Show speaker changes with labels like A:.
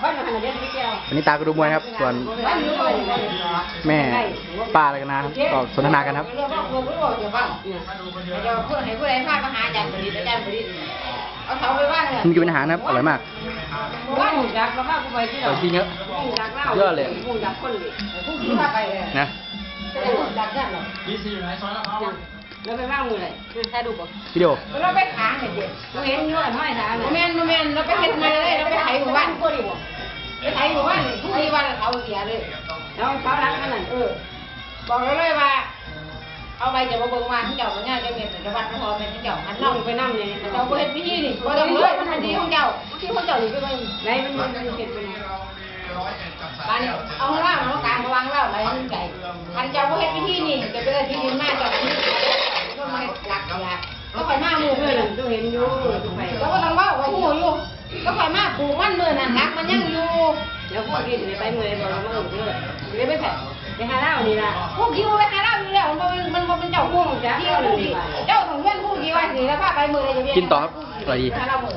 A: เดี๋ยวพี่แก้ว
B: วันนี้ตาก็ดูมวยนะครับ ส่วนแม่ป้าอะไรกันนะครับก็สนทนากันครับ
C: เรื่องว่าคนรู้ว่าจะบ้างเดี๋ยวเพื่อนให้ผู้ใดพามาหาอาจารย์บดิษฐ์อาจารย์บดิษฐ์เอาเขาไปว่างเลย
B: มันกินเป็นอาหารนะครับ อร่อยมาก
A: ว่าหมูจักแล้วว่ากูไปที่
B: อร่อยจริงเยอะ
A: หมูจักเล่า
B: เยอะเลย
A: หมูจักคนเลย
C: ผู้ที่พาไปเลย
B: นะ
C: จะได้รู้จักกันหรอ
A: แล้วไปว่างมือเลยถ่ายรูปป่ะ
B: วิดีโอ
C: เราไปขางเนี่ยเด็ก
A: กูเห็นอยู่อันห้อยทาง
C: โม
A: น่ะ
C: เมนโมเมนเราไปเห็นมาเลย เราไปไถหมู่บ้านก็ดีบ่ไปไถหมู่บ้านทุกทีวันเขาเสียเลย
A: แล้วเขารักกันนั่น
C: เออ บอกเราเลยว่า เอาไปจะมาเบิ่งมาทั้งเจ้าพญาจะเมียนจะวัดพระพรเป็นทั้งเจ้าอัน
A: น้
C: น้
A: อ
C: องง
A: ไปนั่งยังไง
C: เจ้าเฮ็ดพิธีนี่บ่ต้องเลยมันทันทีของเจ้าที่ของเจ้านี่ไปเบิ่ง
A: ไหนมันมันเห็นเป็น
C: บ้านนี้เอาข้างล่างเอากลางมาวางแล้วไหลขึ้นใจอันเจ้าบ่เฮ็ดพิธีนี่จะเป็นที่ดินมาเจ้าที่ก็มาให้หลักหลักก็ค่อยมามือ
A: เพื่
C: เพื่
A: อ
C: อนน
A: กูเห็นอยู่กูไป
C: แล้วก็ต้องเว้าว่าฮู้อยู่ก็ค่อยมาปลูกมันมือนั่นหลัก มันยังอยู่
A: เดี๋ยวพวกกินไปมือบอกว่ามึงเลยเลยไม่แผลไปหาเหล้านี่ล่ะ
C: พวกกินไปหาเราอยู่แล้วมันมันมันเป็นเจ้าพวกจ้ะเจ้าของเพื่อนพวกกินว่าสิแล้วพาไปมือเลย
B: กินต่อครับอร่อยดี
C: หารามือ